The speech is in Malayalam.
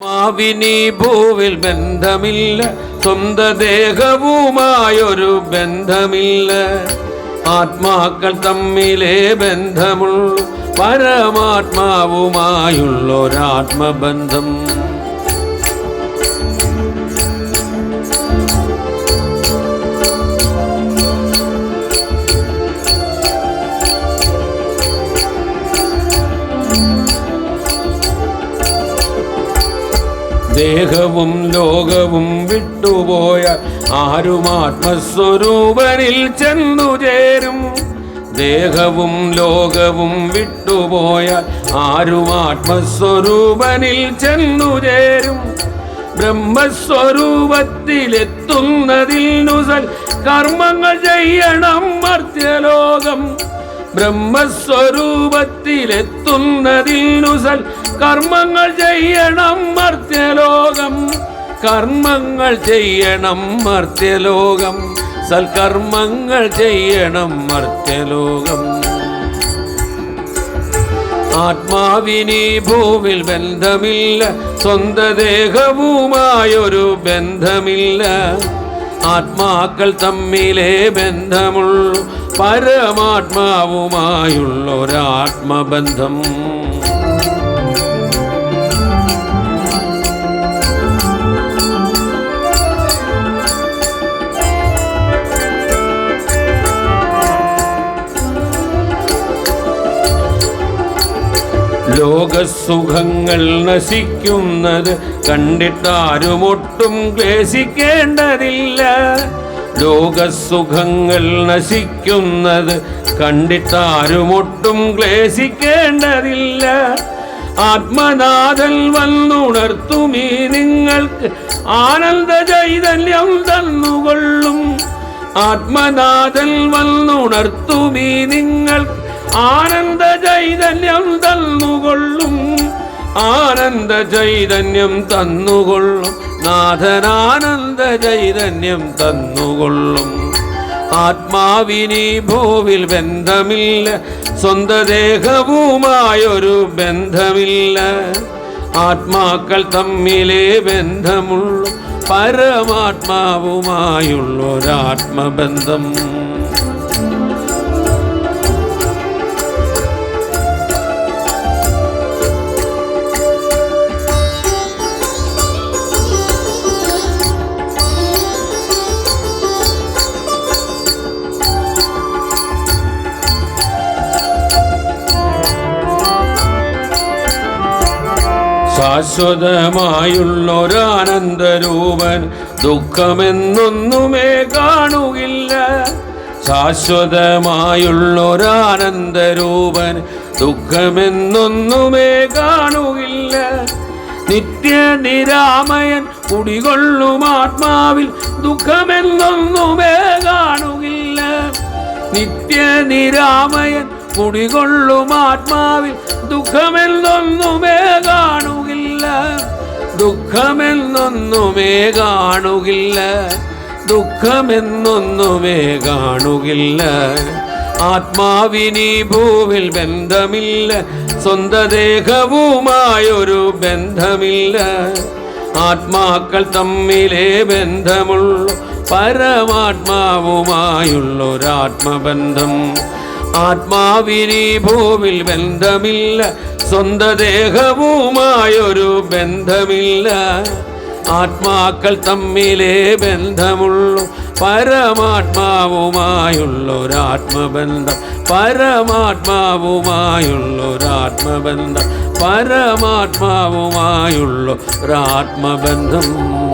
ആത്മാവിനി ഭൂവിൽ ബന്ധമില്ല സ്വന്ത ദേഹവുമായൊരു ബന്ധമില്ല. ആത്മാക്കൾ തമ്മിലേ ബന്ധമുള്ളൂ പരമാത്മാവുമായുള്ളൊരാത്മബന്ധം. ദേഹവും ലോകവും വിട്ടുപോയ ആരും ആത്മസ്വരൂപനിൽ ചെന്നു ചേരും. ദേഹവും ലോകവും വിട്ടുപോയ ആരും ആത്മസ്വരൂപനിൽ ചെന്നു ചേരും. ബ്രഹ്മസ്വരൂപത്തിലെത്തുന്നതിൽ നുസൽ കർമ്മങ്ങൾ ചെയ്യണം മർത്യലോകം ബ്രഹ്മസ്വരൂപത്തിലെത്തുന്നതിൽ നുസൽ കർമ്മങ്ങൾ ചെയ്യണം മർത്യലോകം. കർമ്മങ്ങൾ ചെയ്യണം മർത്യലോകം. സൽകർമ്മങ്ങൾ ചെയ്യണം മർത്യലോകം. ആത്മാവിനി ഭൂവിൽ ബന്ധമില്ല സ്വന്ത ദേഹവുമായൊരു ബന്ധമില്ല. ആത്മാക്കൾ തമ്മിലേ ബന്ധമുള്ളൂ പരമാത്മാവുമായുള്ളൊരാത്മബന്ധം ലോകസുഖങ്ങൾ നശിക്കുന്നത് കണ്ടിട്ടാരുമൊട്ടും ക്ലേശിക്കേണ്ടതില്ല. ലോകസുഖങ്ങൾ നശിക്കുന്നത് കണ്ടിട്ടാരുമൊട്ടും ക്ലേശിക്കേണ്ടതില്ല. ആത്മനാഥൻ വന്നുണർത്തുമീ നിങ്ങൾക്ക് ആനന്ദ ചൈതന്യം തന്നുകൊള്ളും. ആത്മനാഥൻ വന്നുണർത്തുമീ നിങ്ങൾക്ക് ആനന്ദ ചൈതന്യം തന്നുകൊള്ളും. ആനന്ദ ചൈതന്യം തന്നുകൊള്ളും. നാഥനാനന്ദ ചൈതന്യം തന്നുകൊള്ളും. ആത്മാവിനി ഭൂവിൽ ബന്ധമില്ല. സ്വന്ത ദേഹവുമായൊരു ബന്ധമില്ല. ആത്മാക്കൾ തമ്മിലേ ബന്ധമുള്ളൂ. പരമാത്മാവുമായുള്ളൊരാത്മബന്ധം. ശാശ്വതമായുള്ളൊരാനന്ദരൂപൻ ദുഃഖമെന്നൊന്നുമേ കാണുകില്ല. ശാശ്വതമായുള്ളൊരാനന്ദരൂപൻ ദുഃഖമെന്നൊന്നുമേ കാണുകില്ല. നിത്യ നിരാമയൻ കുടികൊള്ളും ആത്മാവിൽ ദുഃഖമെന്നൊന്നുമേ കാണുകില്ല. നിത്യ നിരാമയൻ കുടികൊള്ളും ആത്മാവിൽ. ദുഃഖമെന്നൊന്നുമേ കാണുകില്ല. ദുഃഖമെന്നൊന്നുമേ കാണുകില്ല. ദുഃഖമെന്നൊന്നുമേ കാണുകില്ല. ആത്മാവിനി ഭൂവിൽ ബന്ധമില്ല. സ്വന്ത ദേഹവുമായൊരു ബന്ധമില്ല. ആത്മാക്കൾ തമ്മിലേ ബന്ധമുള്ളു. പരമാത്മാവുമായുള്ളൊരാത്മബന്ധം. ആത്മാവിനി ഭൂവിൽ ബന്ധമില്ല. സ്വന്ത ദേഹവുമായൊരു ബന്ധമില്ല. ആത്മാക്കൾ തമ്മിലേ ബന്ധമുള്ളൂ. പരമാത്മാവുമായുള്ളൊരാത്മബന്ധം. പരമാത്മാവുമായുള്ളൊരാത്മബന്ധം. പരമാത്മാവുമായുള്ളൊരാത്മബന്ധം.